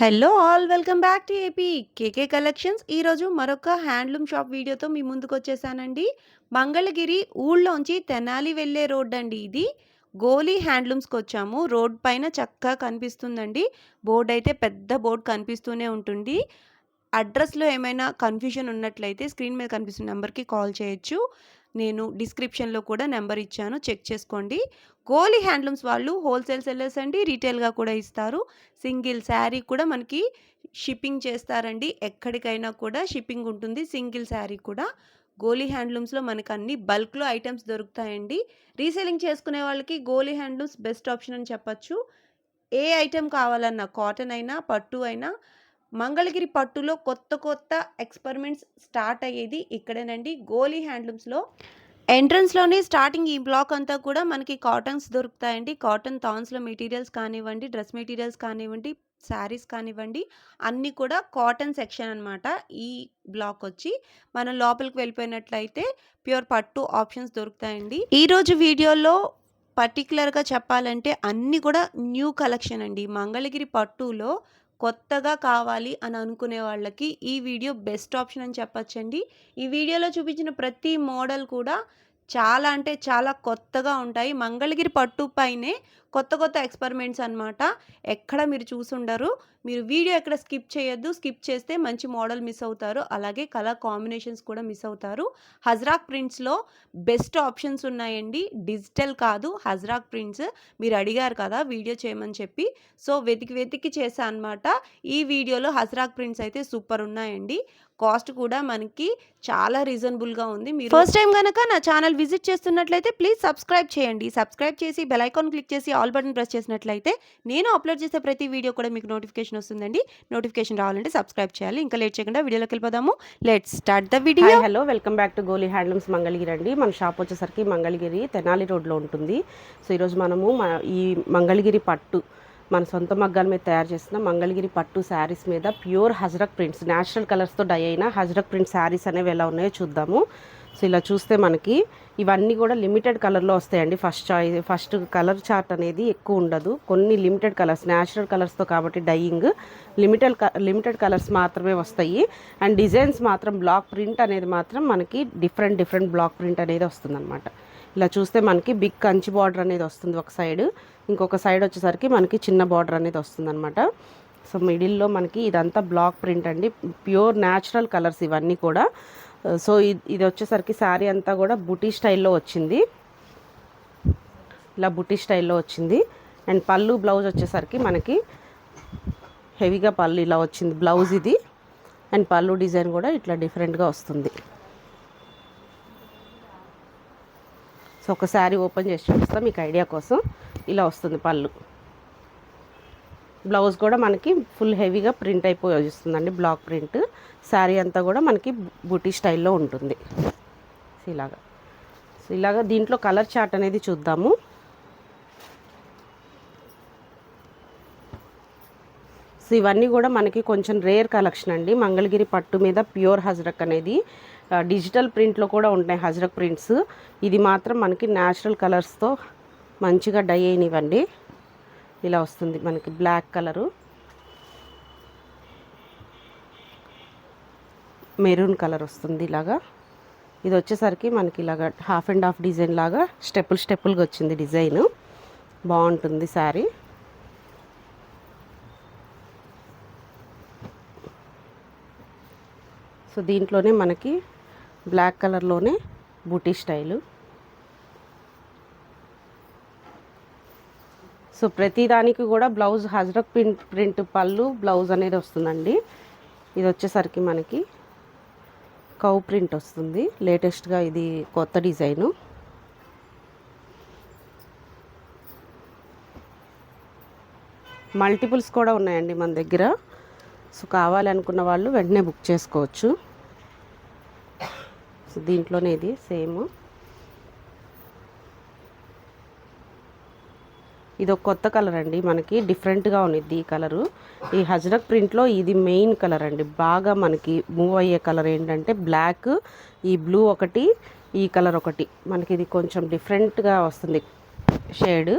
Hello all welcome back to AP KK collections. ఈరోజు మరొక handloom shop వీడియోతో మీ ముందుకు వచ్చేసానండి. మంగళగిరి ఊళ్ళోంచి తెనాలి వెళ్ళే రోడ్ అండి ఇది. గోలీ హ్యాండ్లూమ్స్కి వచ్చాము. రోడ్ పైన చక్కగా కనిపిస్తుందండి. బోర్డు అయితే పెద్ద బోర్డు కనిపిస్తూనే ఉంటుంది. అడ్రస్లో ఏమైనా కన్ఫ్యూజన్ ఉన్నట్లయితే స్క్రీన్ మీద కనిపిస్తున్న నెంబర్కి కాల్ చేయొచ్చు. నేను డిస్క్రిప్షన్లో కూడా నెంబర్ ఇచ్చాను చెక్ చేసుకోండి. గోలీ హ్యాండ్లూమ్స్ వాళ్ళు హోల్సేల్ సెల్లర్స్ అండి రీటైల్గా కూడా ఇస్తారు. సింగిల్ శారీ కూడా మనకి షిప్పింగ్ చేస్తారండి. ఎక్కడికైనా కూడా షిప్పింగ్ ఉంటుంది సింగిల్ శారీ కూడా. గోలీ హ్యాండ్లూమ్స్లో మనకు అన్ని బల్క్లో ఐటమ్స్ దొరుకుతాయండి. రీసేలింగ్ చేసుకునే వాళ్ళకి గోలీ హ్యాండ్లూమ్స్ బెస్ట్ ఆప్షన్ అని చెప్పచ్చు. ఏ ఐటెం కావాలన్నా కాటన్ అయినా పట్టు అయినా మంగళగిరి పట్టులో కొత్త కొత్త ఎక్స్పెరిమెంట్స్ స్టార్ట్ అయ్యేది ఇక్కడేనండి. గోలీ హ్యాండ్లూమ్స్లో. ఎంట్రన్స్లోనే స్టార్టింగ్ ఈ బ్లాక్ అంతా కూడా మనకి కాటన్స్ దొరుకుతాయండి. కాటన్ థాన్స్లో మెటీరియల్స్ కానివ్వండి డ్రెస్ మెటీరియల్స్ కానివ్వండి శారీస్ కానివ్వండి అన్నీ కూడా కాటన్ సెక్షన్ అనమాట ఈ బ్లాక్ వచ్చి. మనం లోపలికి వెళ్ళిపోయినట్లయితే ప్యూర్ పట్టు ఆప్షన్స్ దొరుకుతాయండి. ఈరోజు వీడియోలో పర్టికులర్గా చెప్పాలంటే అన్నీ కూడా న్యూ కలెక్షన్ అండి. మంగళగిరి పట్టులో కొత్తగా కావాలి అని అనుకునే వాళ్ళకి ఈ వీడియో బెస్ట్ ఆప్షన్ అని చెప్పచ్చండి. ఈ వీడియోలో చూపించిన ప్రతి మోడల్ కూడా చాలా అంటే చాలా కొత్తగా ఉంటాయి. మంగళగిరి పట్టు పైనే కొత్త కొత్త ఎక్స్పెరిమెంట్స్ అనమాట ఎక్కడ మీరు చూసుండరు. మీరు వీడియో ఎక్కడ స్కిప్ చేయొద్దు. స్కిప్ చేస్తే మంచి మోడల్ మిస్ అవుతారు. అలాగే కలర్ కాంబినేషన్స్ కూడా మిస్ అవుతారు. హజ్రాక్ ప్రింట్స్లో బెస్ట్ ఆప్షన్స్ ఉన్నాయండి. డిజిటల్ కాదు హజ్రాక్ ప్రింట్స్. మీరు అడిగారు కదా వీడియో చేయమని చెప్పి. సో వెతికి వెతికి చేశాను అనమాట ఈ వీడియోలో హజ్రాక్ ప్రింట్స్ అయితే సూపర్ ఉన్నాయండి. కాస్ట్ కూడా మనకి చాలా రీజనబుల్గా ఉంది. మీరు ఫస్ట్ టైం కనుక నా ఛానల్ విజిట్ చేస్తున్నట్లయితే ప్లీజ్ సబ్స్క్రైబ్ చేయండి. సబ్స్క్రైబ్ చేసి బెల్ ఐకాన్ క్లిక్ చేసి ఆల్ బటన్ ప్రెస్ చేసినట్లయితే నేను అప్లోడ్ చేసే ప్రతి వీడియో కూడా మీకు నోటిఫికేషన్ వస్తుందండి. నోటిఫికేషన్ రావాలంటే సబ్స్క్రైబ్ చేయాలి. ఇంకా లేట్ చేయకుండా వీడియోలోకి వెళ్ళిపోదాము. Let start the video. Hi hello. Welcome back to Goli handlooms Mangalagiri అండి. మన షాప్ వచ్చేసరికి మంగళగిరి తెనాలి రోడ్లో ఉంటుంది. సో ఈరోజు మనము ఈ మంగళగిరి పట్టు మన సొంత మగ్గాల మీద తయారు చేసిన మంగళగిరి పట్టు శారీస్ మీద ప్యూర్ హజరక్ ప్రింట్స్ న్యాచురల్ కలర్స్తో డై అయిన హజరక్ ప్రింట్ శారీస్ అనేవి ఎలా ఉన్నాయో చూద్దాము. సో ఇలా చూస్తే మనకి ఇవన్నీ కూడా లిమిటెడ్ కలర్లో వస్తాయండి. First choice first colour chart అనేది ఎక్కువ ఉండదు. కొన్ని లిమిటెడ్ కలర్స్ న్యాచురల్ కలర్స్తో కాబట్టి డైయింగ్ లిమిటెడ్ లిమిటెడ్ కలర్స్ మాత్రమే వస్తాయి. అండ్ డిజైన్స్ మాత్రం బ్లాక్ ప్రింట్ అనేది మాత్రం మనకి డిఫరెంట్ డిఫరెంట్ బ్లాక్ ప్రింట్ అనేది వస్తుందన్నమాట. ఇలా చూస్తే మనకి బిగ్ కంచి బార్డర్ అనేది వస్తుంది ఒక సైడ్. ఇంకొక సైడ్ వచ్చేసరికి మనకి చిన్న బార్డర్ అనేది వస్తుందన్నమాట. సో మిడిల్లో మనకి ఇదంతా బ్లాక్ ప్రింట్ అండి. ప్యూర్ న్యాచురల్ కలర్స్ ఇవన్నీ కూడా. సో ఇది ఇది వచ్చేసరికి శారీ అంతా కూడా బుటీ స్టైల్లో వచ్చింది. ఇలా బుటీ స్టైల్లో వచ్చింది. అండ్ పళ్ళు బ్లౌజ్ వచ్చేసరికి మనకి హెవీగా పళ్ళు ఇలా వచ్చింది. బ్లౌజ్ ఇది. అండ్ పళ్ళు డిజైన్ కూడా ఇట్లా డిఫరెంట్గా వస్తుంది. సో ఒక శారీ ఓపెన్ చేసి చూపిస్తాం మీకు ఐడియా కోసం. ఇలా వస్తుంది పళ్ళు. బ్లౌజ్ కూడా మనకి ఫుల్ హెవీగా ప్రింట్ అయిపోయి వస్తుందండి బ్లాక్ ప్రింట్ శారీ అంతా కూడా మనకి బూటీ స్టైల్లో ఉంటుంది. ఇలాగా. సో ఇలాగా దీంట్లో కలర్ చార్ట్ అనేది చూద్దాము. సో ఇవన్నీ కూడా మనకి కొంచెం రేర్ కలెక్షన్ అండి. మంగళగిరి పట్టు మీద ప్యూర్ హజరక్ అనేది డిజిటల్ ప్రింట్లో కూడా ఉంటాయి హజరక్ ప్రింట్స్ ఇది మాత్రం మనకి న్యాచురల్ కలర్స్తో మంచిగా డై అయినవండి ఇలా వస్తుంది మనకి బ్లాక్ కలరు. మెరూన్ కలర్ వస్తుంది ఇలాగా. ఇది వచ్చేసరికి మనకి ఇలాగా హాఫ్ అండ్ హాఫ్ డిజైన్ లాగా స్టెప్పులు స్టెప్పులుగా వచ్చింది డిజైన్. బాగుంటుంది శారీ. సో దీంట్లోనే మనకి బ్లాక్ కలర్లోనే బూటీ స్టైలు. సో ప్రతిదానికి కూడా బ్లౌజ్ హజరక్ ప్రింట్ ప్రింట్ పళ్ళు బ్లౌజ్ అనేది వస్తుందండి. ఇది వచ్చేసరికి మనకి కౌ ప్రింట్ వస్తుంది. లేటెస్ట్గా ఇది కొత్త డిజైను. మల్టిపుల్స్ కూడా ఉన్నాయండి మన దగ్గర. సో కావాలనుకున్న వాళ్ళు వెంటనే బుక్ చేసుకోవచ్చు. సో దీంట్లోనే ఇది సేమ్. ఇది ఒక కొత్త కలర్ అండి. మనకి డిఫరెంట్గా ఉన్నది ఈ కలరు ఈ హజరత్ ప్రింట్లో ఇది మెయిన్ కలర్ అండి. బాగా మనకి మూవ్ అయ్యే కలర్ ఏంటంటే బ్లాక్ ఈ బ్లూ ఒకటి ఈ కలర్ ఒకటి. మనకి ఇది కొంచెం డిఫరెంట్గా వస్తుంది. షేడ్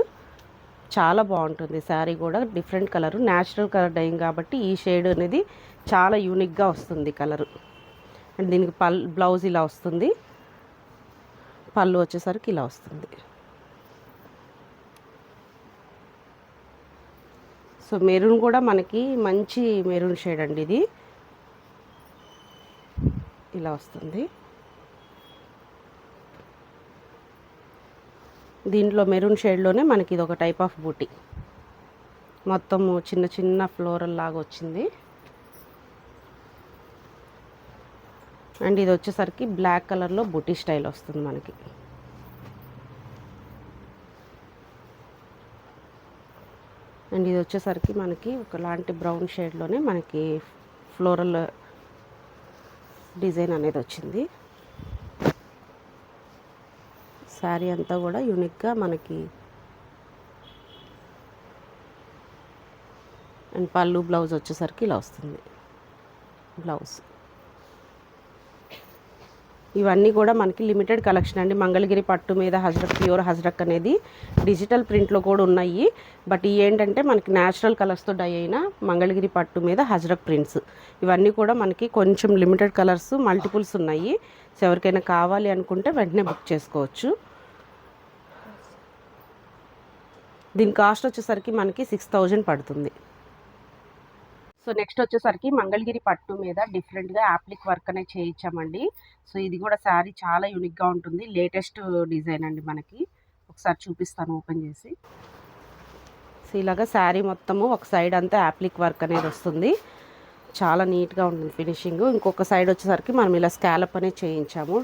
చాలా బాగుంటుంది. శారీ కూడా different colour natural colour dyeing కాబట్టి ఈ షేడ్ అనేది చాలా యూనిక్గా వస్తుంది కలరు అండ్ దీనికి పల్ బ్లౌజ్ ఇలా వస్తుంది. పళ్ళు వచ్చేసరికి ఇలా వస్తుంది. సో మెరూన్ కూడా మనకి మంచి మెరూన్ షేడ్ అండి ఇది. ఇలా వస్తుంది. దీంట్లో మెరూన్ షేడ్లోనే మనకి ఇది ఒక టైప్ ఆఫ్ బూటీ. మొత్తము చిన్న చిన్న ఫ్లోరల్ లాగా వచ్చింది. అండ్ ఇది వచ్చేసరికి బ్లాక్ కలర్లో బుటీ స్టైల్ వస్తుంది మనకి. అండ్ ఇది వచ్చేసరికి మనకి ఒకలాంటి బ్రౌన్ షేడ్లోనే మనకి ఫ్లోరల్ డిజైన్ అనేది వచ్చింది. శారీ అంతా కూడా యూనిక్గా మనకి అండ్ పళ్ళు బ్లౌజ్ వచ్చేసరికి ఇలా వస్తుంది. బ్లౌజ్ ఇవన్నీ కూడా మనకి లిమిటెడ్ కలెక్షన్ అండి. మంగళగిరి పట్టు మీద హజరక్ ప్యూర్ హజరక్ అనేది డిజిటల్ ప్రింట్లో కూడా ఉన్నాయి. బట్ ఏంటంటే మనకి న్యాచురల్ కలర్స్తో డై అయిన మంగళగిరి పట్టు మీద హజరక్ ప్రింట్స్ ఇవన్నీ కూడా మనకి కొంచెం లిమిటెడ్ కలర్స్ మల్టిపుల్స్ ఉన్నాయి. సో ఎవరికైనా కావాలి అనుకుంటే వెంటనే బుక్ చేసుకోవచ్చు. దీని కాస్ట్ వచ్చేసరికి మనకి సిక్స్ థౌజండ్ పడుతుంది. సో నెక్స్ట్ వచ్చేసరికి మంగళగిరి పట్టు మీద డిఫరెంట్గా యాప్లిక్ వర్క్ అనేది చేయించామండి. సో ఇది కూడా శారీ చాలా యూనిక్గా ఉంటుంది. లేటెస్ట్ డిజైన్ అండి మనకి. ఒకసారి చూపిస్తాను ఓపెన్ చేసి. సో ఇలాగా శారీ మొత్తము ఒక సైడ్ అంతా యాప్లిక్ వర్క్ అనేది వస్తుంది. చాలా నీట్గా ఉంటుంది ఫినిషింగ్ ఇంకొక సైడ్ వచ్చేసరికి మనం ఇలా స్కాలప్ అనేది చేయించాము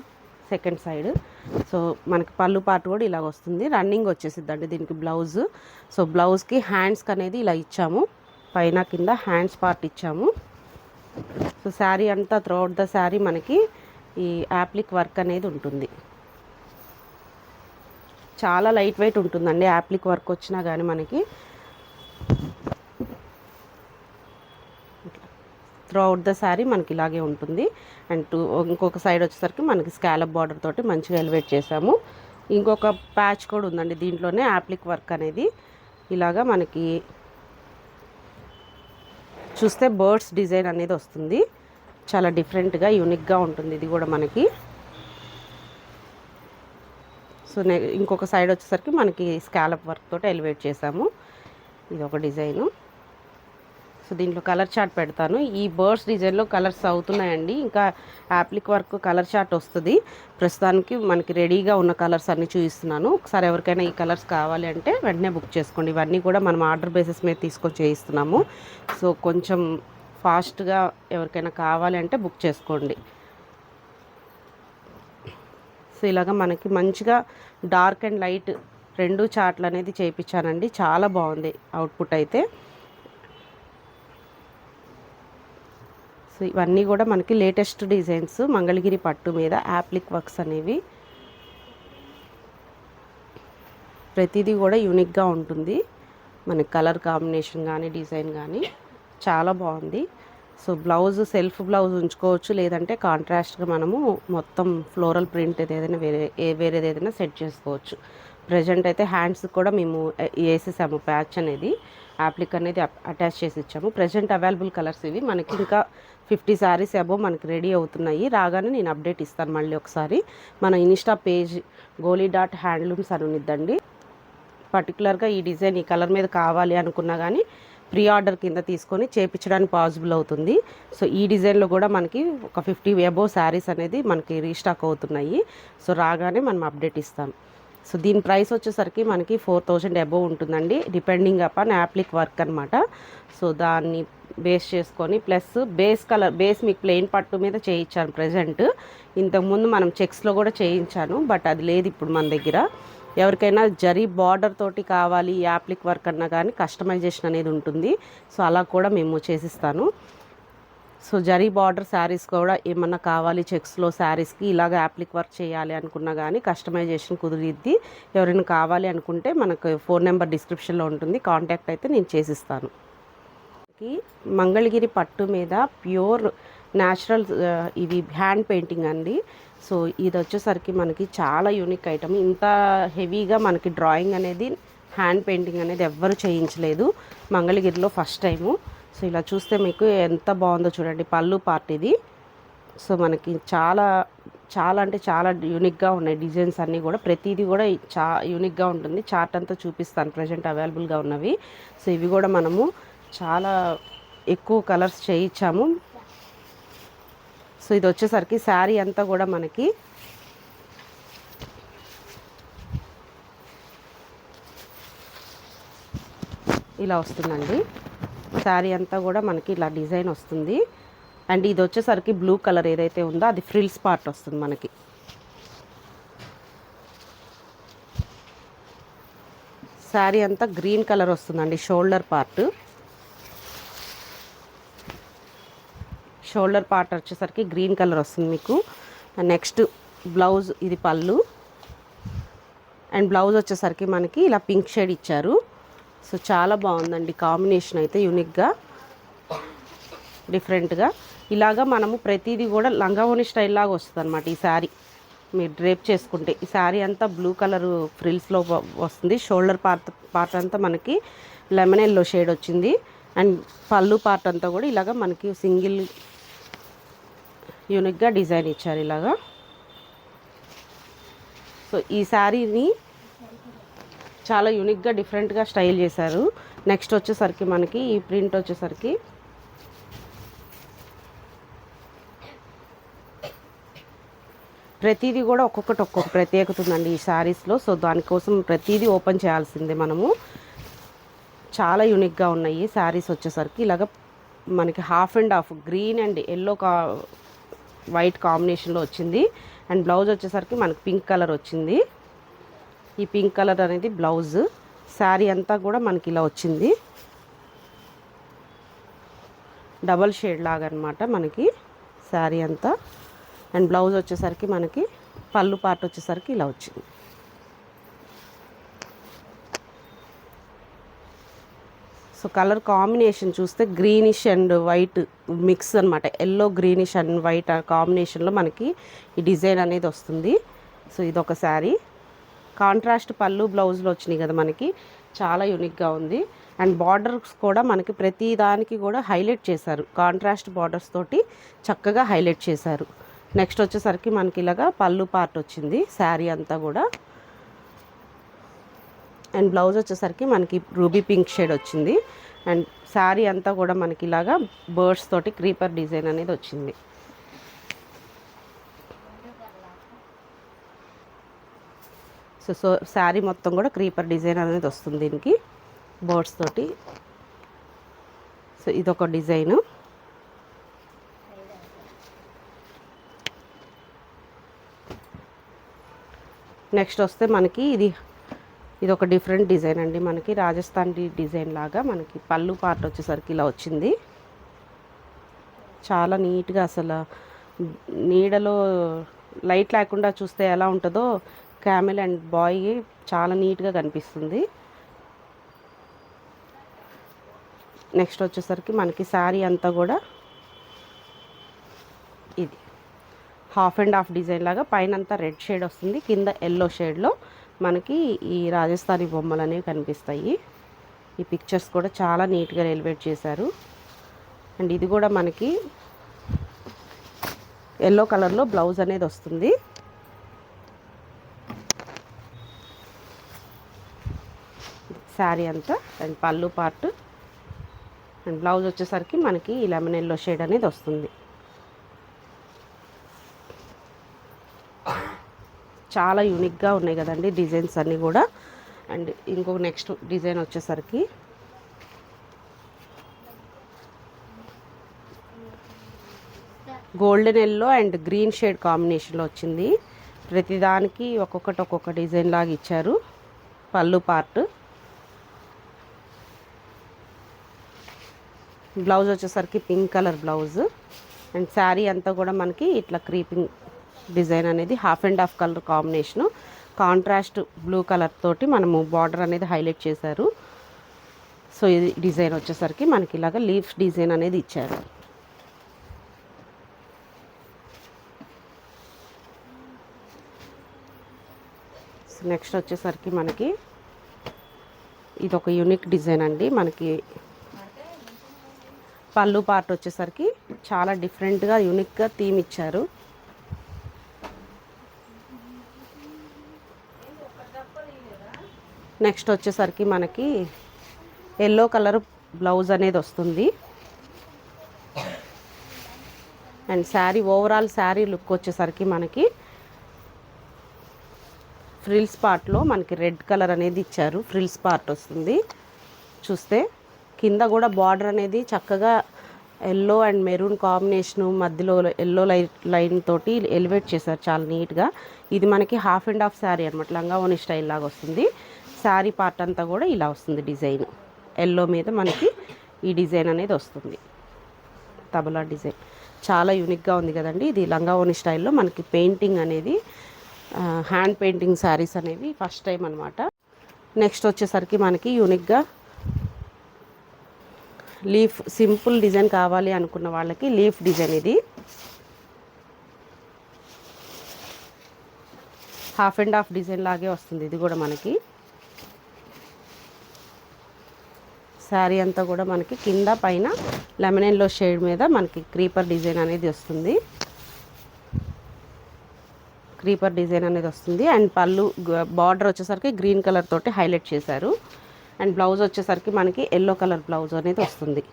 సెకండ్ సైడ్ సో మనకి పళ్ళు పాటు కూడా ఇలాగ వస్తుంది. రన్నింగ్ వచ్చేసిద్దండి దీనికి బ్లౌజ్ సో బ్లౌజ్కి హ్యాండ్స్కి అనేది ఇలా ఇచ్చాము. పైన కింద హ్యాండ్స్ పార్ట్ ఇచ్చాము. సో శారీ అంతా త్రూఅవుట్ ద శారీ మనకి ఈ యాప్లిక్ వర్క్ అనేది ఉంటుంది. చాలా లైట్ వెయిట్ ఉంటుందండి యాప్లిక్ వర్క్ వచ్చినా కానీ మనకి. త్రూఅవుట్ ద శారీ మనకి ఇలాగే ఉంటుంది. అండ్ టూ ఇంకొక సైడ్ వచ్చేసరికి మనకి స్కాలప్ బార్డర్ తోటి మంచిగా ఎలివేట్ చేసాము ఇంకొక ప్యాచ్ కూడా ఉందండి దీంట్లోనే యాప్లిక్ వర్క్ అనేది. ఇలాగా మనకి చూస్తే బర్డ్స్ డిజైన్ అనేది వస్తుంది. చాలా డిఫరెంట్గా యూనిక్గా ఉంటుంది ఇది కూడా మనకి. సో ఇంకొక సైడ్ వచ్చేసరికి మనకి స్కాలప్ వర్క్ తోటి ఎలివేట్ చేసాము. ఇది ఒక డిజైను. సో దీంట్లో కలర్ చార్ట్ పెడతాను. ఈ బర్డ్స్ డిజైన్లో కలర్స్ అవుతున్నాయండి. ఇంకా యాప్లిక్ వర్క్ కలర్ చార్ట్ వస్తుంది. ప్రస్తుతానికి మనకి రెడీగా ఉన్న కలర్స్ అన్నీ చూపిస్తున్నాను. ఒకసారి ఎవరికైనా ఈ కలర్స్ కావాలి అంటే వెంటనే బుక్ చేసుకోండి. ఇవన్నీ కూడా మనం ఆర్డర్ బేసిస్ మీద తీసుకొని చేయిస్తున్నాము. సో కొంచెం ఫాస్ట్గా ఎవరికైనా కావాలి అంటే బుక్ చేసుకోండి. సో ఇలాగ మనకి మంచిగా డార్క్ అండ్ లైట్ రెండు చార్ట్లు అనేది చేయించానండి. చాలా బాగుంది అవుట్పుట్ అయితే. సో ఇవన్నీ కూడా మనకి లేటెస్ట్ డిజైన్స్ మంగళగిరి పట్టు మీద యాప్లిక్ వర్క్స్ అనేవి. ప్రతిదీ కూడా యూనిక్గా ఉంటుంది. మనకి కలర్ కాంబినేషన్ కానీ డిజైన్ కానీ చాలా బాగుంది. సో బ్లౌజ్ సెల్ఫ్ బ్లౌజ్ ఉంచుకోవచ్చు. లేదంటే కాంట్రాస్ట్గా మనము మొత్తం ఫ్లోరల్ ప్రింట్ ఏదైనా వేరే ఏ వేరేది ఏదైనా సెట్ చేసుకోవచ్చు. ప్రజెంట్ అయితే హ్యాండ్స్ కూడా మేము వేసేసాము ప్యాచ్ అనేది. యాప్లిక్ అనేది అటాచ్ చేసి ఇచ్చాము. ప్రజెంట్ అవైలబుల్ కలర్స్ ఇవి. మనకి ఇంకా ఫిఫ్టీ శారీస్ అబో మనకి రెడీ అవుతున్నాయి. రాగానే నేను అప్డేట్ ఇస్తాను మళ్ళీ ఒకసారి. మన insta page Goli dot handlooms అని ఉన్నదండి పర్టికులర్గా ఈ డిజైన్ ఈ కలర్ మీద కావాలి అనుకున్నా కానీ ప్రీ ఆర్డర్ కింద తీసుకొని చేపించడానికి పాసిబుల్ అవుతుంది. సో ఈ డిజైన్లో కూడా మనకి ఒక ఫిఫ్టీ అబో శారీస్ అనేది మనకి రీస్టాక్ అవుతున్నాయి. సో రాగానే మనం అప్డేట్ ఇస్తాం. సో దీని ప్రైస్ వచ్చేసరికి మనకి ఫోర్ థౌజండ్ అబోవ్ ఉంటుందండి. డిపెండింగ్ అపాన్ యాప్లిక్ వర్క్ అనమాట సో దాన్ని బేస్ చేసుకొని ప్లస్ బేస్ కలర్ బేస్ మీకు ప్లెయిన్ పట్టు మీద చేయించాను ప్రజెంట్. ఇంతకుముందు మనం చెక్స్లో కూడా చేయించాను బట్ అది లేదు ఇప్పుడు మన దగ్గర. ఎవరికైనా జరీ బార్డర్ తోటి కావాలి యాప్లిక్ వర్క్ అన్నా కానీ కస్టమైజేషన్ అనేది ఉంటుంది. సో అలా కూడా మేము చేసిస్తాను. సో జరీ బార్డర్ శారీస్ కూడా ఏమన్నా కావాలి చెక్స్లో శారీస్కి ఇలాగ యాప్లిక్ వర్క్ చేయాలి అనుకున్నా కానీ కస్టమైజేషన్ కుదిరిద్ది. ఎవరైనా కావాలి అనుకుంటే మనకు ఫోన్ నెంబర్ డిస్క్రిప్షన్లో ఉంటుంది. కాంటాక్ట్ అయితే నేను చేసిస్తాను. కి మంగళగిరి పట్టు మీద ప్యూర్ న్యాచురల్ ఇవి హ్యాండ్ పెయింటింగ్ అండి. సో ఇది వచ్చేసరికి మనకి చాలా యూనిక్ ఐటమ్. ఇంత హెవీగా మనకి డ్రాయింగ్ అనేది హ్యాండ్ పెయింటింగ్ అనేది ఎవ్వరు చేయించలేదు. మంగళగిరిలో ఫస్ట్ టైము. సో ఇలా చూస్తే మీకు ఎంత బాగుందో చూడండి. పళ్ళు పార్ట్ ఇది. సో మనకి చాలా చాలా అంటే చాలా యూనిక్గా ఉన్నాయి డిజైన్స్ అన్నీ కూడా. ప్రతిదీ కూడా చా యూనిక్గా ఉంటుంది. చార్ట్ అంతా చూపిస్తాను. ప్రజెంట్ అవైలబుల్గా ఉన్నవి. సో ఇవి కూడా మనము చాలా ఎక్కువ కలర్స్ చేయించాము. సో ఇది వచ్చేసరికి శారీ అంతా కూడా మనకి ఇలా వస్తుందండి. శారీ అంతా కూడా మనకి ఇలా డిజైన్ వస్తుంది. అండ్ ఇది వచ్చేసరికి బ్లూ కలర్ ఏదైతే ఉందో అది ఫ్రిల్స్ పార్ట్ వస్తుంది మనకి. శారీ అంతా గ్రీన్ కలర్ వస్తుందండి షోల్డర్ పార్ట్. షోల్డర్ పార్ట్ వచ్చేసరికి గ్రీన్ కలర్ వస్తుంది మీకు. నెక్స్ట్ బ్లౌజ్ ఇది పళ్ళు. అండ్ బ్లౌజ్ వచ్చేసరికి మనకి ఇలా పింక్ షేడ్ ఇచ్చారు. సో చాలా బాగుందండి కాంబినేషన్ అయితే యూనిక్గా డిఫరెంట్గా. ఇలాగా మనము ప్రతిదీ కూడా లంగావోని స్టైల్ లాగా వస్తుంది అనమాట ఈ శారీ. మీరు డ్రేప్ చేసుకుంటే ఈ శారీ అంతా బ్లూ కలర్ ఫ్రిల్స్లో వస్తుంది. షోల్డర్ పార్ట్ పార్ట్ అంతా మనకి లెమన్ ఎల్లో షేడ్ వచ్చింది. అండ్ పళ్ళు పార్ట్ అంతా కూడా ఇలాగా మనకి సింగిల్ యూనిక్గా డిజైన్ ఇచ్చారు ఇలాగా. సో ఈ శారీని చాలా యూనిక్గా డిఫరెంట్గా స్టైల్ చేశారు. నెక్స్ట్ వచ్చేసరికి మనకి ఈ ప్రింట్ వచ్చేసరికి ప్రతిదీ కూడా ఒక్కొక్కటి ఒక్కొక్క ప్రత్యేకత ఉందండి ఈ శారీస్లో. సో దానికోసం ప్రతిదీ ఓపెన్ చేయాల్సిందే మనము. చాలా యూనిక్గా ఉన్నాయి శారీస్ వచ్చేసరికి. ఇలాగ మనకి half and half green and yellow కా వైట్ కాంబినేషన్లో వచ్చింది. అండ్ బ్లౌజ్ వచ్చేసరికి మనకి పింక్ కలర్ వచ్చింది. ఈ పింక్ కలర్ అనేది బ్లౌజ్. శారీ అంతా కూడా మనకి ఇలా వచ్చింది. డబల్ షేడ్ లాగా అనమాట మనకి శారీ అంతా. అండ్ బ్లౌజ్ వచ్చేసరికి మనకి పళ్ళు పార్ట్ వచ్చేసరికి ఇలా వచ్చింది. సో కలర్ కాంబినేషన్ చూస్తే గ్రీనిష్ అండ్ వైట్ మిక్స్ అనమాట ఎల్లో గ్రీనిష్ అండ్ వైట్ కాంబినేషన్లో మనకి ఈ డిజైన్ అనేది వస్తుంది. సో ఇది ఒక శారీ. కాంట్రాస్ట్ పళ్ళు బ్లౌజ్లో వచ్చినాయి కదా మనకి. చాలా యూనిక్గా ఉంది. అండ్ బార్డర్స్ కూడా మనకి ప్రతి దానికి కూడా హైలైట్ చేశారు. కాంట్రాస్ట్ బార్డర్స్ తోటి చక్కగా హైలైట్ చేశారు. నెక్స్ట్ వచ్చేసరికి మనకి ఇలాగా పళ్ళు పార్ట్ వచ్చింది. శారీ అంతా కూడా. అండ్ బ్లౌజ్ వచ్చేసరికి మనకి రూబీ పింక్ షేడ్ వచ్చింది. అండ్ శారీ అంతా కూడా మనకి ఇలాగా బర్డ్స్ తోటి క్రీపర్ డిజైన్ అనేది వచ్చింది. సో సో శారీ మొత్తం కూడా క్రీపర్ డిజైన్ అనేది వస్తుంది దీనికి బర్డ్స్ తోటి. సో ఇదొక డిజైను. నెక్స్ట్ వస్తే మనకి ఇది ఇది ఒక డిఫరెంట్ డిజైన్ అండి. మనకి రాజస్థాన్ డిజైన్ లాగా మనకి పళ్ళు పార్ట్ వచ్చేసరికి ఇలా వచ్చింది. చాలా నీట్గా అసలు నీడలో లైట్ లేకుండా చూస్తే ఎలా ఉంటుందో క్యామెల్ అండ్ బాయ్ చాలా నీట్గా కనిపిస్తుంది. నెక్స్ట్ వచ్చేసరికి మనకి శారీ అంతా కూడా ఇది. హాఫ్ అండ్ హాఫ్ డిజైన్ లాగా పైన అంతా రెడ్ షేడ్ వస్తుంది. కింద ఎల్లో షేడ్లో మనకి ఈ రాజస్థానీ బొమ్మలు అనేవి కనిపిస్తాయి. ఈ పిక్చర్స్ కూడా చాలా నీట్గా ఎలివేట్ చేశారు. అండ్ ఇది కూడా మనకి ఎల్లో కలర్లో బ్లౌజ్ అనేది వస్తుంది. శారీ అంతా అండ్ పళ్ళు పార్ట్ అండ్ బ్లౌజ్ వచ్చేసరికి మనకి ఈ లెమన్ ఎల్లో షేడ్ అనేది వస్తుంది. చాలా యూనిక్గా ఉన్నాయి కదండి డిజైన్స్ అన్నీ కూడా. అండ్ ఇంకొక నెక్స్ట్ డిజైన్ వచ్చేసరికి golden yellow and green shade కాంబినేషన్లో వచ్చింది. ప్రతిదానికి ఒక్కొక్కటి ఒక్కొక్క డిజైన్ లాగా ఇచ్చారు. పళ్ళు పార్ట్ బ్లౌజ్ వచ్చేసరికి pink colour blouse and saree అంతా కూడా మనకి ఇట్లా క్రీపింగ్ డిజైన్ అనేది half and half colour combination. Contrast blue colour తోటి మనము బార్డర్ అనేది హైలైట్ చేశారు. సో ఇది డిజైన్ వచ్చేసరికి మనకి ఇలాగ లీఫ్ డిజైన్ అనేది ఇచ్చారు. నెక్స్ట్ వచ్చేసరికి మనకి ఇది ఒక యూనిక్ డిజైన్ అండి. మనకి పళ్ళు పార్ట్ వచ్చేసరికి చాలా డిఫరెంట్గా యూనిక్గా థీమ్ ఇచ్చారు. నెక్స్ట్ వచ్చేసరికి మనకి ఎల్లో కలర్ బ్లౌజ్ అనేది వస్తుంది. And saree overall saree look వచ్చేసరికి మనకి ఫ్రిల్స్ పార్ట్లో మనకి రెడ్ కలర్ అనేది ఇచ్చారు. ఫ్రిల్స్ పార్ట్ వస్తుంది. చూస్తే కింద కూడా బార్డర్ అనేది చక్కగా ఎల్లో అండ్ మెరూన్ కాంబినేషను మధ్యలో ఎల్లో లైట్ లైన్ తోటి ఎలివేట్ చేశారు చాలా నీట్గా. ఇది మనకి హాఫ్ అండ్ హాఫ్ శారీ అనమాట లంగా ఓని స్టైల్ లాగా వస్తుంది. శారీ పార్ట్ అంతా కూడా ఇలా వస్తుంది డిజైన్. ఎల్లో మీద మనకి ఈ డిజైన్ అనేది వస్తుంది. తబలా డిజైన్. చాలా యూనిక్గా ఉంది కదండి. ఇది లంగావోని స్టైల్లో మనకి పెయింటింగ్ అనేది హ్యాండ్ పెయింటింగ్ శారీస్ అనేవి ఫస్ట్ టైం అనమాట నెక్స్ట్ వచ్చేసరికి మనకి యూనిక్గా లీఫ్ సింపుల్ డిజైన్ కావాలి అనుకున్న వాళ్ళకి లీఫ్ డిజైన్ ఇది. హాఫ్ అండ్ హాఫ్ డిజైన్ లాగే వస్తుంది ఇది కూడా మనకి. శారీ అంతా కూడా మనకి కింద పైన లెమన్ షేడ్ మీద మనకి క్రీపర్ డిజైన్ అనేది వస్తుంది. క్రీపర్ డిజైన్ అనేది వస్తుంది. అండ్ పళ్ళు బార్డర్ వచ్చేసరికి గ్రీన్ కలర్ తోటి హైలైట్ చేశారు. అండ్ బ్లౌజ్ వచ్చేసరికి మనకి ఎల్లో కలర్ బ్లౌజ్ అనేది వస్తుంది.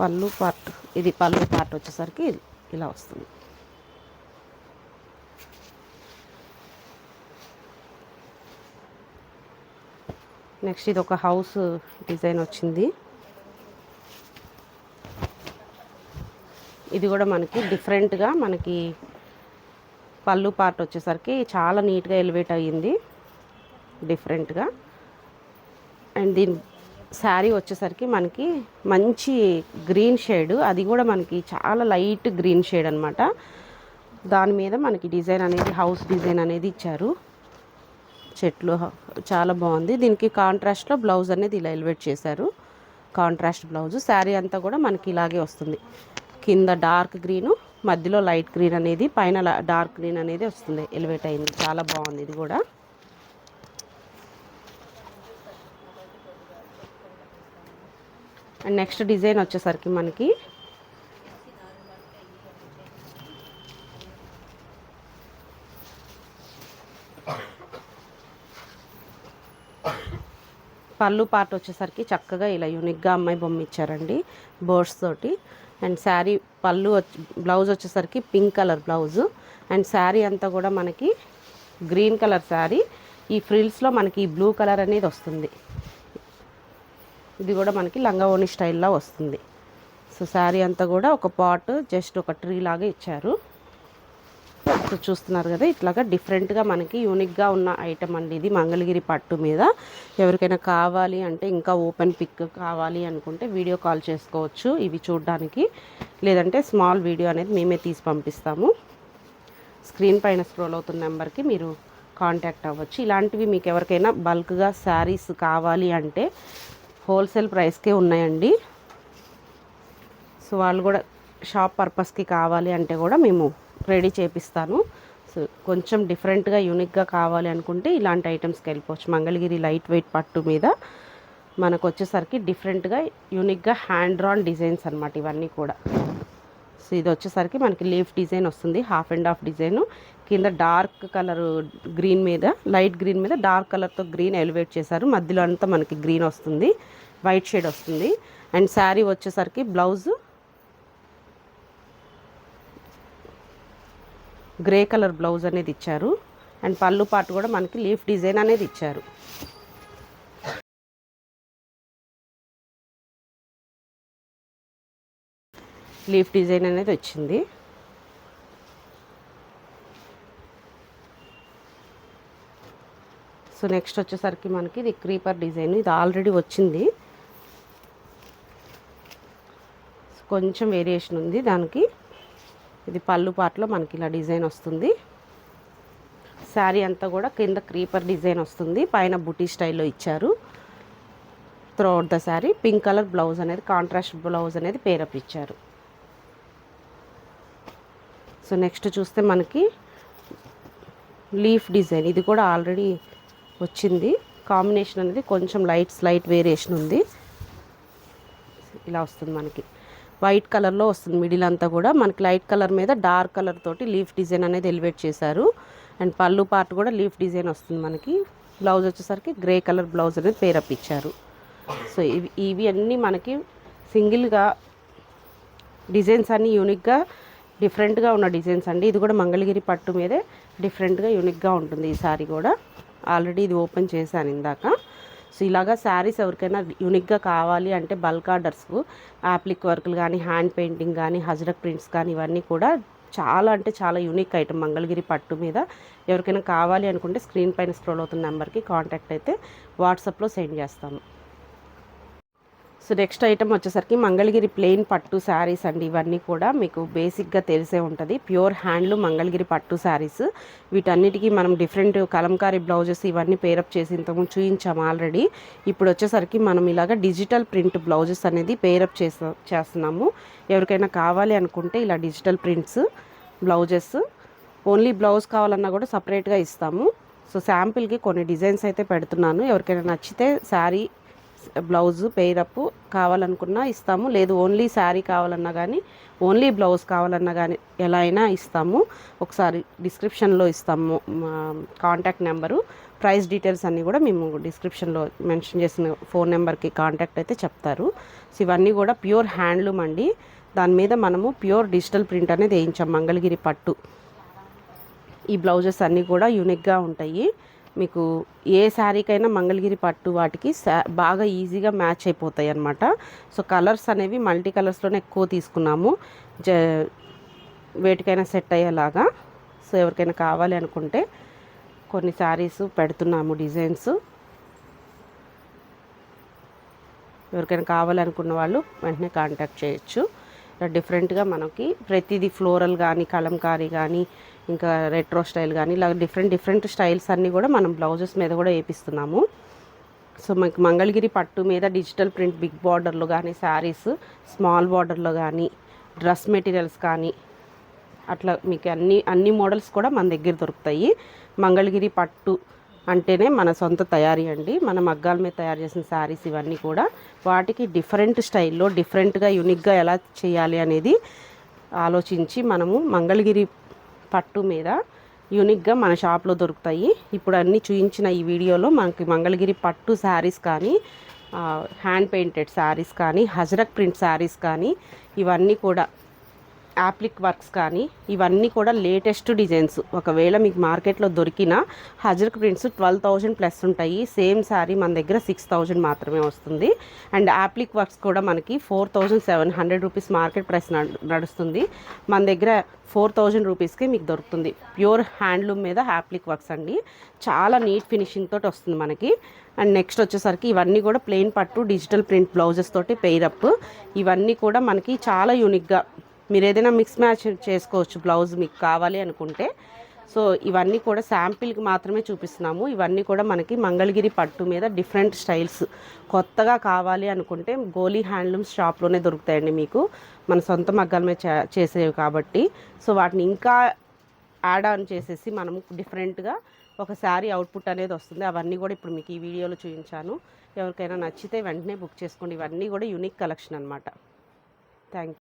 పళ్ళు పార్ట్ ఇది పళ్ళు పార్ట్ వచ్చేసరికి ఇలా వస్తుంది. నెక్స్ట్ ఇది ఒక హౌస్ డిజైన్ వచ్చింది. ఇది కూడా మనకి డిఫరెంట్గా మనకి పళ్ళు పార్ట్ వచ్చేసరికి చాలా నీట్గా ఎలివేట్ అయ్యింది. డిఫరెంట్గా అండ్ దీని శారీ వచ్చేసరికి మనకి మంచి గ్రీన్ షేడ్ అది కూడా మనకి చాలా లైట్ గ్రీన్ షేడ్ అనమాట దాని మీద మనకి డిజైన్ అనేది హౌస్ డిజైన్ అనేది ఇచ్చారు. చెట్లు చాలా బాగుంది. దీనికి కాంట్రాస్ట్లో బ్లౌజ్ అనేది ఇలా ఎలివేట్ చేశారు. కాంట్రాస్ట్ బ్లౌజ్ శారీ అంతా కూడా మనకి ఇలాగే వస్తుంది. కింద డార్క్ గ్రీన్ మధ్యలో లైట్ గ్రీన్ అనేది పైన లా- డార్క్ గ్రీన్ అనేది వస్తుంది. ఎలివేట్ అయింది. చాలా బాగుంది ఇది కూడా. అండ్ నెక్స్ట్ డిజైన్ వచ్చేసరికి మనకి పళ్ళు పార్ట్ వచ్చేసరికి చక్కగా ఇలా యూనిక్గా అమ్మాయి బొమ్మ ఇచ్చారండి బోర్డ్స్ తోటి. అండ్ శారీ పళ్ళు వచ్చి బ్లౌజ్ వచ్చేసరికి pink colour blouse and sari అంతా కూడా మనకి గ్రీన్ కలర్ శారీ ఈ ఫ్రిల్స్లో మనకి బ్లూ కలర్ అనేది వస్తుంది. ఇది కూడా మనకి లంగావోని స్టైల్లో వస్తుంది. సో శారీ అంతా కూడా ఒక పాట్ జస్ట్ ఒక ట్రీ లాగా ఇచ్చారు. ఇప్పుడు చూస్తున్నారు కదా ఇట్లాగా డిఫరెంట్గా మనకి యూనిక్గా ఉన్న ఐటమ్ అండి ఇది మంగళగిరి పట్టు మీద. ఎవరికైనా కావాలి అంటే ఇంకా ఓపెన్ పిక్ కావాలి అనుకుంటే వీడియో కాల్ చేసుకోవచ్చు. ఇవి చూడడానికి లేదంటే స్మాల్ వీడియో అనేది మేమే తీసి పంపిస్తాము. స్క్రీన్ పైన స్క్రోల్ అవుతున్న నెంబర్కి మీరు కాంటాక్ట్ అవ్వచ్చు. ఇలాంటివి మీకు ఎవరికైనా బల్క్గా శారీస్ కావాలి అంటే హోల్సేల్ ప్రైస్కే ఉన్నాయండి. సో వాళ్ళు కూడా షాప్ పర్పస్కి కావాలి అంటే కూడా మేము రెడీ చేపిస్తాను. సో కొంచెం డిఫరెంట్గా యూనిక్గా కావాలి అనుకుంటే ఇలాంటి ఐటమ్స్కి వెళ్ళిపోవచ్చు. మంగళగిరి లైట్ వెయిట్ పట్టు మీద మనకు వచ్చేసరికి డిఫరెంట్గా యూనిక్గా హ్యాండ్ డ్రాన్ డిజైన్స్ అనమాట ఇవన్నీ కూడా. సో ఇది వచ్చేసరికి మనకి లీఫ్ డిజైన్ వస్తుంది. Half and half design. కింద డార్క్ కలర్ గ్రీన్ మీద లైట్ గ్రీన్ మీద డార్క్ కలర్తో గ్రీన్ ఎలివేట్ చేశారు. మధ్యలో అంతా మనకి గ్రీన్ వస్తుంది. వైట్ షేడ్ వస్తుంది. అండ్ శారీ వచ్చేసరికి బ్లౌజ్ గ్రే కలర్ బ్లౌజ్ అనేది ఇచ్చారు. అండ్ పళ్ళు పాటు కూడా మనకి లీఫ్ డిజైన్ అనేది ఇచ్చారు. లీఫ్ డిజైన్ అనేది వచ్చింది. సో నెక్స్ట్ వచ్చేసరికి మనకి ఇది క్రీపర్ డిజైన్. ఇది ఆల్రెడీ వచ్చింది. కొంచెం వేరియేషన్ ఉంది. దానికి ఇది పళ్ళు పాటలో మనకి ఇలా డిజైన్ వస్తుంది. శారీ అంతా కూడా కింద క్రీపర్ డిజైన్ వస్తుంది. పైన బుటీ స్టైల్లో ఇచ్చారు. Throughout the sari. Pink colour blouse అనేది కాంట్రాస్ట్ బ్లౌజ్ అనేది పేరప్ ఇచ్చారు. సో నెక్స్ట్ చూస్తే మనకి లీఫ్ డిజైన్. ఇది కూడా ఆల్రెడీ వచ్చింది. కాంబినేషన్ అనేది కొంచెం లైట్ స్లైట్ వేరియేషన్ ఉంది. ఇలా వస్తుంది మనకి. వైట్ కలర్లో వస్తుంది మిడిల్ అంతా కూడా. మనకి లైట్ కలర్ మీద డార్క్ కలర్ తోటి లీఫ్ డిజైన్ అనేది ఎలివేట్ చేశారు. అండ్ పళ్ళు పార్ట్ కూడా లీఫ్ డిజైన్ వస్తుంది మనకి. బ్లౌజ్ వచ్చేసరికి గ్రే కలర్ బ్లౌజ్ అనేది పేరప్ ఇచ్చారు సో ఇవి ఇవి అన్నీ మనకి సింగిల్గా డిజైన్స్ అన్నీ యూనిక్గా డిఫరెంట్గా ఉన్న డిజైన్స్ అండి. ఇది కూడా మంగళగిరి పట్టు మీదే డిఫరెంట్గా యూనిక్గా ఉంటుంది ఈ సారీ కూడా. ఆల్రెడీ ఇది ఓపెన్ చేశాను ఇందాక. సో ఇలాగా శారీస్ ఎవరికైనా యూనిక్గా కావాలి అంటే బల్క్ ఆర్డర్స్కు యాప్లిక్ వర్క్లు కానీ హ్యాండ్ పెయింటింగ్ కానీ హజరక్ ప్రింట్స్ కానీ ఇవన్నీ కూడా చాలా అంటే చాలా యూనిక్ ఐటమ్ మంగళగిరి పట్టు మీద ఎవరికైనా కావాలి అనుకుంటే స్క్రీన్ పైన స్క్రోల్ అవుతున్న నెంబర్కి కాంటాక్ట్ అయితే వాట్సాప్లో సెండ్ చేస్తాము సో నెక్స్ట్ ఐటమ్ వచ్చేసరికి మంగళగిరి ప్లెయిన్ పట్టు శారీస్ అండి. ఇవన్నీ కూడా మీకు బేసిక్గా తెలిసే ఉంటుంది. ప్యూర్ హ్యాండ్లు మంగళగిరి పట్టు శారీస్ వీటన్నిటికీ మనం డిఫరెంట్ కలంకారీ బ్లౌజెస్ ఇవన్నీ పేరప్ చేసి ఇంతకుముందు చూయించాము ఆల్రెడీ ఇప్పుడు వచ్చేసరికి మనం ఇలాగ డిజిటల్ ప్రింట్ బ్లౌజెస్ అనేది పేరప్ చేసా చేస్తున్నాము. ఎవరికైనా కావాలి అనుకుంటే ఇలా digital prints blouses only blouse కావాలన్నా కూడా సపరేట్గా ఇస్తాము. సో శాంపిల్కి కొన్ని డిజైన్స్ అయితే పెడుతున్నాను. ఎవరికైనా నచ్చితే శారీ బ్లౌజ్ పేరప్ కావాలనుకున్నా ఇస్తాము. లేదు ఓన్లీ శారీ కావాలన్నా కానీ ఓన్లీ బ్లౌజ్ కావాలన్నా కానీ ఎలా అయినా ఇస్తాము. ఒకసారి డిస్క్రిప్షన్లో ఇస్తాము కాంటాక్ట్ నెంబరు. ప్రైస్ డీటెయిల్స్ అన్నీ కూడా మేము డిస్క్రిప్షన్లో మెన్షన్ చేసిన ఫోన్ నెంబర్కి కాంటాక్ట్ అయితే చెప్తారు. సో ఇవన్నీ కూడా ప్యూర్ హ్యాండ్లూమ్ అండి. దాని మీద మనము ప్యూర్ డిజిటల్ ప్రింట్ అనేది వేయించాం మంగళగిరి పట్టు. ఈ బ్లౌజెస్ అన్నీ కూడా యూనిక్గా ఉంటాయి. మీకు ఏ శారీకైనా మంగళగిరి పట్టు వాటికి బాగా ఈజీగా మ్యాచ్ అయిపోతాయి అన్నమాట. సో కలర్స్ అనేవి మల్టీ కలర్స్లోనే ఎక్కువ తీసుకున్నాము. జ వేటికైనా సెట్ అయ్యేలాగా. సో ఎవరికైనా కావాలి అనుకుంటే కొన్ని శారీస్ పెడుతున్నాము డిజైన్స్. ఎవరికైనా కావాలనుకున్న వాళ్ళు వెంటనే కాంటాక్ట్ చేయొచ్చు. ఇలా డిఫరెంట్గా మనకి ప్రతిదీ ఫ్లోరల్ కానీ కలంకారీ కానీ ఇంకా రెట్రో స్టైల్ కానీ ఇలా డిఫరెంట్ డిఫరెంట్ స్టైల్స్ అన్నీ కూడా మనం బ్లౌజెస్ మీద కూడా వేపిస్తున్నాము. సో మనకి మంగళగిరి పట్టు మీద డిజిటల్ ప్రింట్ బిగ్ బార్డర్లో కానీ శారీస్ స్మాల్ బార్డర్లో కానీ డ్రెస్ మెటీరియల్స్ కానీ అట్లా మీకు అన్ని అన్ని మోడల్స్ కూడా మన దగ్గర దొరుకుతాయి. మంగళగిరి పట్టు అంటేనే మన సొంత తయారీ అండి. మన మగ్గాల మీద తయారు చేసిన శారీస్ ఇవన్నీ కూడా వాటికి డిఫరెంట్ స్టైల్లో డిఫరెంట్గా యూనిక్గా ఎలా చేయాలి అనేది ఆలోచించి మనము మంగళగిరి పట్టు మీద యూనిక్గా మన షాప్లో దొరుకుతాయి. ఇప్పుడు అన్నీ చూయించిన ఈ వీడియోలో మనకి మంగళగిరి పట్టు శారీస్ కానీ హ్యాండ్ పెయింటెడ్ శారీస్ కానీ హజరక్ ప్రింట్ శారీస్ కానీ ఇవన్నీ కూడా యాప్లిక్ వర్క్స్ కానీ ఇవన్నీ కూడా లేటెస్ట్ డిజైన్స్ ఒకవేళ మీకు మార్కెట్లో దొరికిన Ajrakh prints twelve thousand plus ఉంటాయి. సేమ్ శారీ మన దగ్గర సిక్స్ థౌజండ్ మాత్రమే వస్తుంది. అండ్ యాప్లిక్ వర్క్స్ కూడా మనకి four thousand seven hundred rupees market price నడుస్తుంది. మన దగ్గర ఫోర్ థౌజండ్ రూపీస్కి మీకు దొరుకుతుంది. ప్యూర్ హ్యాండ్లూమ్ మీద యాప్లిక్ వర్క్స్ అండి. చాలా నీట్ ఫినిషింగ్ తోటి వస్తుంది మనకి. అండ్ నెక్స్ట్ వచ్చేసరికి ఇవన్నీ కూడా ప్లెయిన్ పట్టు డిజిటల్ ప్రింట్ బ్లౌజెస్ తోటి పెయిరప్ ఇవన్నీ కూడా మనకి చాలా యూనిక్గా మీరు ఏదైనా మిక్స్ మ్యాచ్ చేసుకోవచ్చు బ్లౌజ్ మీకు కావాలి అనుకుంటే. సో ఇవన్నీ కూడా శాంపిల్కి మాత్రమే చూపిస్తున్నాము. ఇవన్నీ కూడా మనకి మంగళగిరి పట్టు మీద డిఫరెంట్ స్టైల్స్. కొత్తగా కావాలి అనుకుంటే గోలీ హ్యాండ్లూమ్స్ షాప్లోనే దొరుకుతాయండి మీకు. మన సొంత మగ్గాల మీద చే- చేసేవి కాబట్టి. సో వాటిని ఇంకా యాడ్ ఆన్ చేసేసి మనం డిఫరెంట్గా ఒక శారీ అవుట్పుట్ అనేది వస్తుంది. అవన్నీ కూడా ఇప్పుడు మీకు ఈ వీడియోలో చూపించాను. ఎవరికైనా నచ్చితే వెంటనే బుక్ చేసుకోండి. ఇవన్నీ కూడా యూనిక్ కలెక్షన్ అనమాట థ్యాంక్